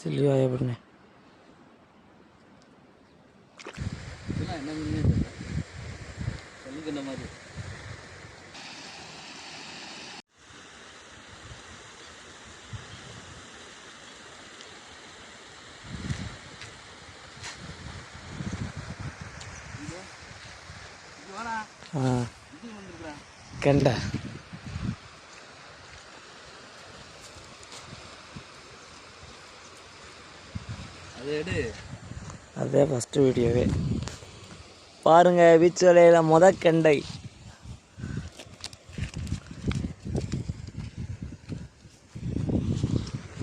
சில்லிவாய பண்ணு இதெல்லாம் என்ன மீனே தெரியல சொல்லிக்கிற மாதிரி இது வாடா ஆ இது வந்துருக்குறா கெண்டை அதே ஃபஸ்ட்டு வீடியோவே. பாருங்க பீச் வலையில் மொத கெண்டை.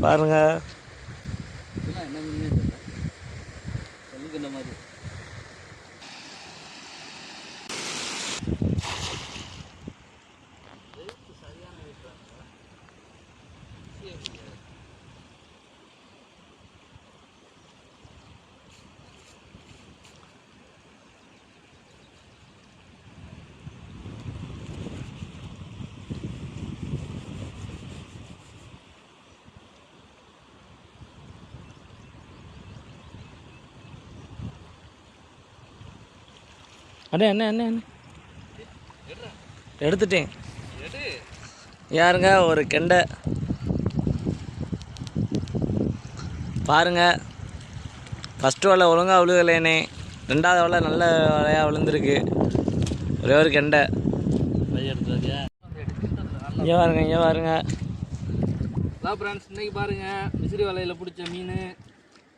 பாருங்க. இதெல்லாம் என்ன என்ன என்ன எடுத்துட்டேன். யாருங்க? ஒரு கெண்டை. பாருங்க. ஃபஸ்ட்டு வலை ஒழுங்காக விழுகலேனே ரெண்டாவது வலை நல்ல வலையாக விழுந்திருக்கு. ஒரே ஒரு கெண்டை. இங்கே பாருங்க இங்கே பாருங்க. ஃப்ரெண்ட்ஸ் இன்னைக்கு பாருங்க. விசிறி வலையில் பிடிச்ச மீன்.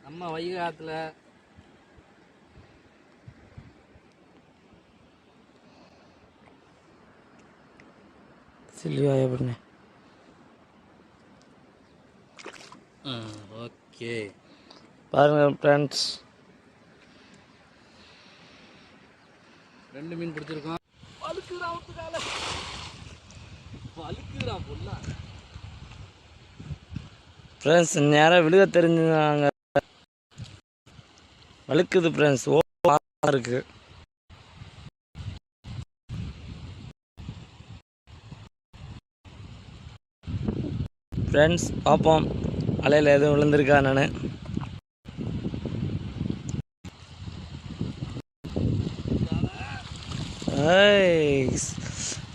நம்ம வைகை ஆற்றுல சில்லிவாய பண்ணு ஓகே பாருங்க ஃப்ரெண்ட்ஸ் ரெண்டு மீன் பிடிச்சிருக்கோம். வலுக்குறான் ஒத்துக்கால வலுக்குறான் பொல்லா ஃப்ரெண்ட்ஸ் நேராக விழுக தெரிஞ்சுங்க வழுக்குது ஃப்ரெண்ட்ஸ் ஓ இருக்கு. ஃப்ரெண்ட்ஸ் பார்ப்போம் அலையில் எதுவும் விழுந்திருக்கா நான்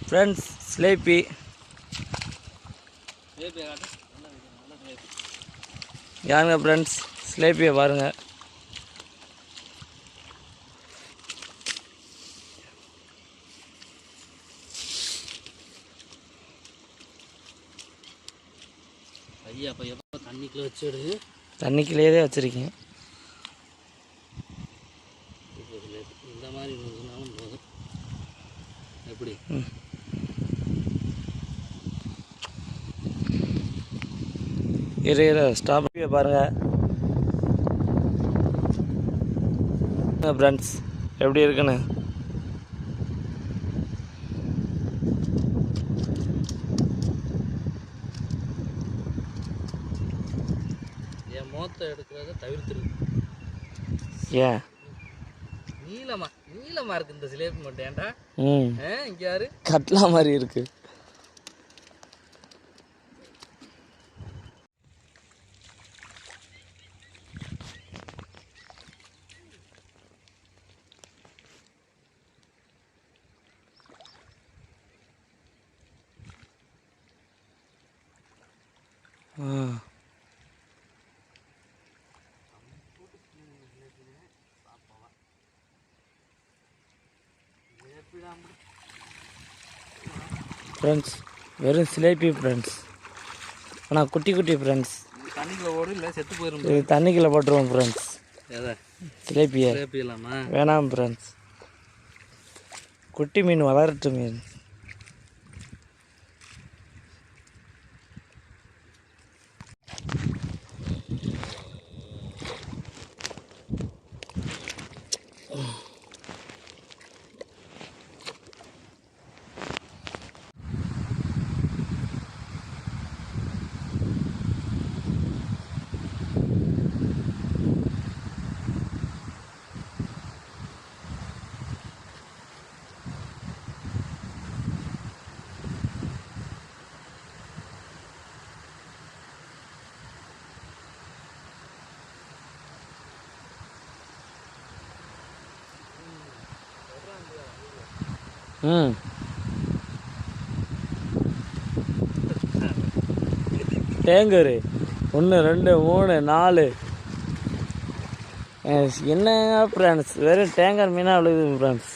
ஃப்ரெண்ட்ஸ் ஸ்லேப்பி. யாருங்க ஃப்ரெண்ட்ஸ் ஸ்லேப்பியை பாருங்க. ஐயா அப்போ எப்போ தண்ணிக்குள்ள வச்சுடு தண்ணிக்குள்ளேயே தான் வச்சுருக்கேன். இந்த மாதிரி போதும். எப்படி? இரு இரு ஸ்டாப் பாருங்க. ஃப்ரெண்ட்ஸ் எப்படி இருக்குன்னு? மோத்தை எடுக்கிறத தவிர்த்துரு ஏன்? நீளமா நீளமா இருக்கு இந்த சிலேபி மட்டும். ஏன்டா? இங்க யாரு? கட்லா மாதிரி இருக்கு. ஃப்ரெண்ட்ஸ் வெறும் சிலேபி ஃப்ரெண்ட்ஸ் ஆனால் குட்டி குட்டி ஃப்ரெண்ட்ஸ் தண்ணிக்குள்ள ஓடு இல்லை செத்து போயிரும். இது தண்ணிக்குள்ளே போட்டுருவோம் ஃப்ரெண்ட்ஸ் சிலேபியை வேணாம் ஃப்ரெண்ட்ஸ் குட்டி மீன் வளரட்டு மீன். ம். தேங்கரு. ஒன்று ரெண்டு மூணு நாலு. என்ன என்னங்க ஃப்ரெண்ட்ஸ் வெறும் டேங்கர் மீனாக விழுகுது ஃப்ரெண்ட்ஸ்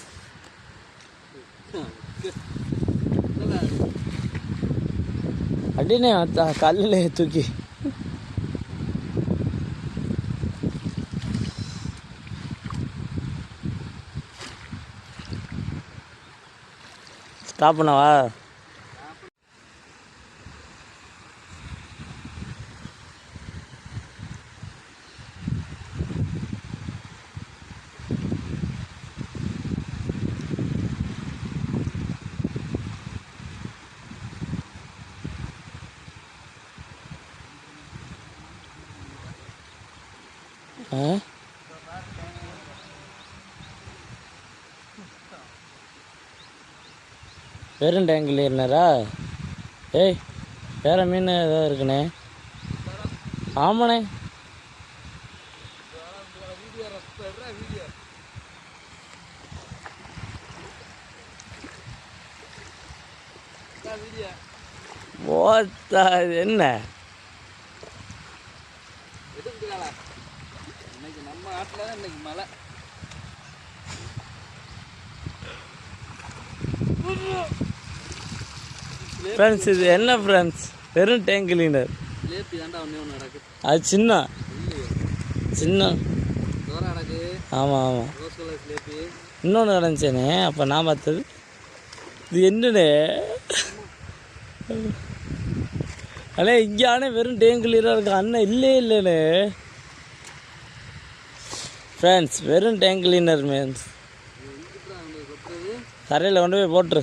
அப்படின்னே கல்லில் தூக்கி. ஸ்டாப் பண்ணவா ஆ வெறும் டேங்கில் ஏறினாரா ஏய் வேற மீன் ஏதாவது இருக்குண்ணே. ஆமாண்ணே. ஓத்தா இது என்ன? இன்னைக்கு நம்ம ஆட்டில் தான் இன்னைக்கு மழை. ஃப்ரெண்ட்ஸ் இது என்ன ஃப்ரெண்ட்ஸ் வெறும் டேங்க் கிளீனர் அது சின்ன. சின்ன. ஆமாம் ஆமாம் இன்னொன்று நடந்துச்சேனே அப்போ நான் பார்த்தது. இது என்னண்ணே அண்ணே இங்கே ஆனே வெறும் டேங்க் கிளீனாக இருக்கு. அண்ணன் இல்லே இல்லைண்ணே ஃப்ரெண்ட்ஸ் வெறும் டேங்க் கிளீனர் மீன்ஸ் தரையில் கொண்டு போய் போட்டுரு.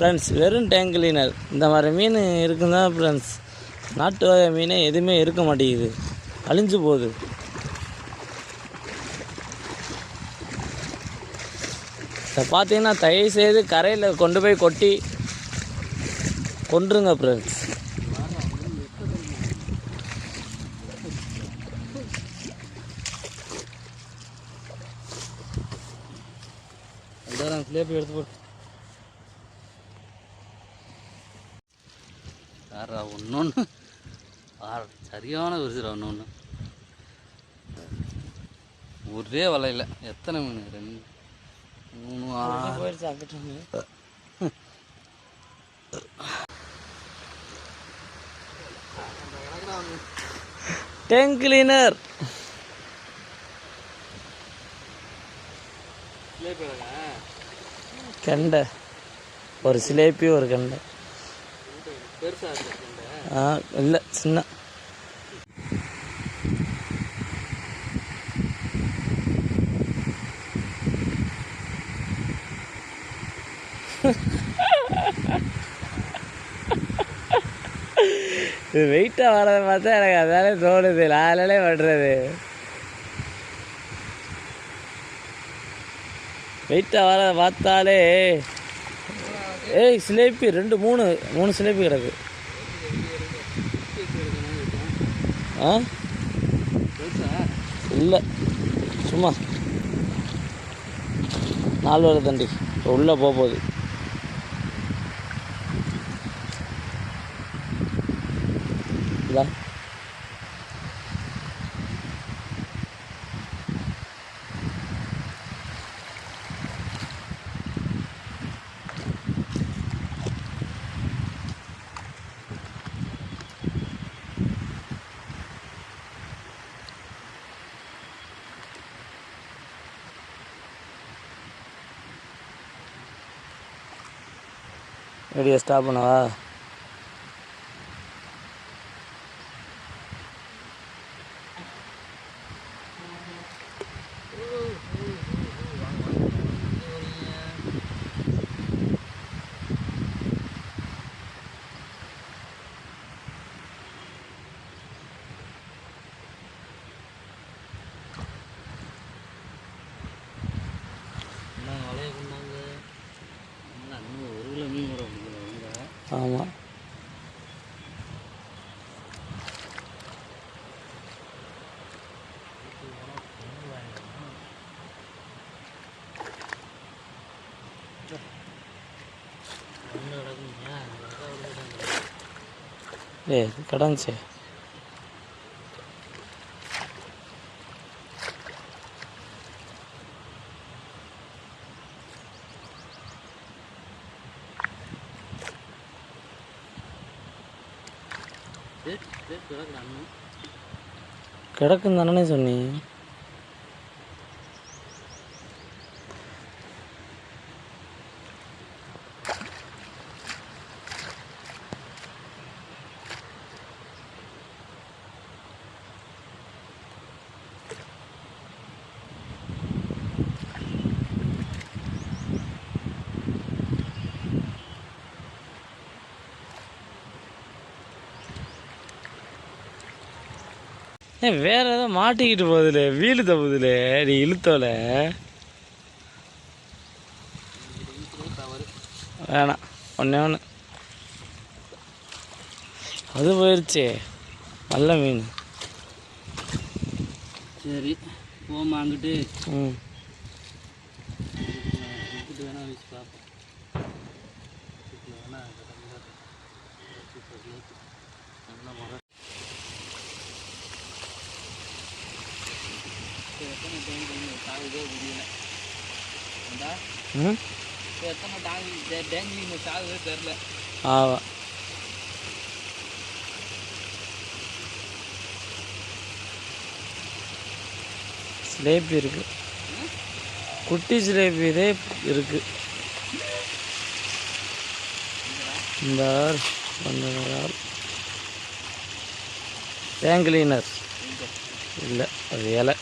ஃப்ரெண்ட்ஸ் வெறும் டேங்க் கிளீனர் இந்த மாதிரி மீன் இருக்குன்னா ஃப்ரெண்ட்ஸ் நாட்டு வகை மீனே எதுவுமே இருக்க மாட்டேங்குது. அழிஞ்சு போகுது. இதை பார்த்தீங்கன்னா தயவு செய்து கரையில் கொண்டு போய் கொட்டி கொன்றுங்க ஃப்ரெண்ட்ஸ் எடுத்து போட்டு யாரா ஒன்னொன்று சரியான விரிசுரா ஒன்று ஒன்று ஒரே வலையில் எத்தனை மீன்? ரெண்டு மூணு டேங்க் கிளீனர் கெண்டை. ஒரு சிலேபி ஒரு கெண்டை. பெருசாக இல்லை சின்ன. இது வெயிட்டாக வரதை பார்த்தா எனக்கு அதாலே தோணுது. லாலே பண்ணுறது வெயிட்டாக வரதை பார்த்தாலே ஏய் சிலேபி ரெண்டு மூணு மூணு சிலேபி கிடக்கு. ஆ? இல்லை. சும்மா. நாலு வரை தண்டி. இப்போ உள்ளே போக போகுது. வீடியோ ஸ்டாப் பண்ணவா? ஆமாம் ஏ கடந்துச்சு கிடக்குன்னு தானே சொன்னீங்க ஏன் வேற ஏதோ மாட்டிக்கிட்டு போகுதுலே வீடு தப்புதுலே நீ இழுத்தோல. வேணாம் ஒன்றே ஒன்று அது போயிடுச்சே நல்ல மீன். சரி போமா அங்கிட்டு. ம். வேணா வச்சு பார்ப்போம். வேணா நல்ல மரம் எத்தனை ஏண்டா ம் எத்தனை டாங்கி டேங்கிலிங்க சாகுதோ தெரில ஆவா சிலேபி இருக்கு. குட்டி சிலேபி இதே இருக்கு. இந்த ஆள், அந்த ஆள். டேங்க் கிளீனர் இல்லை அது இலை.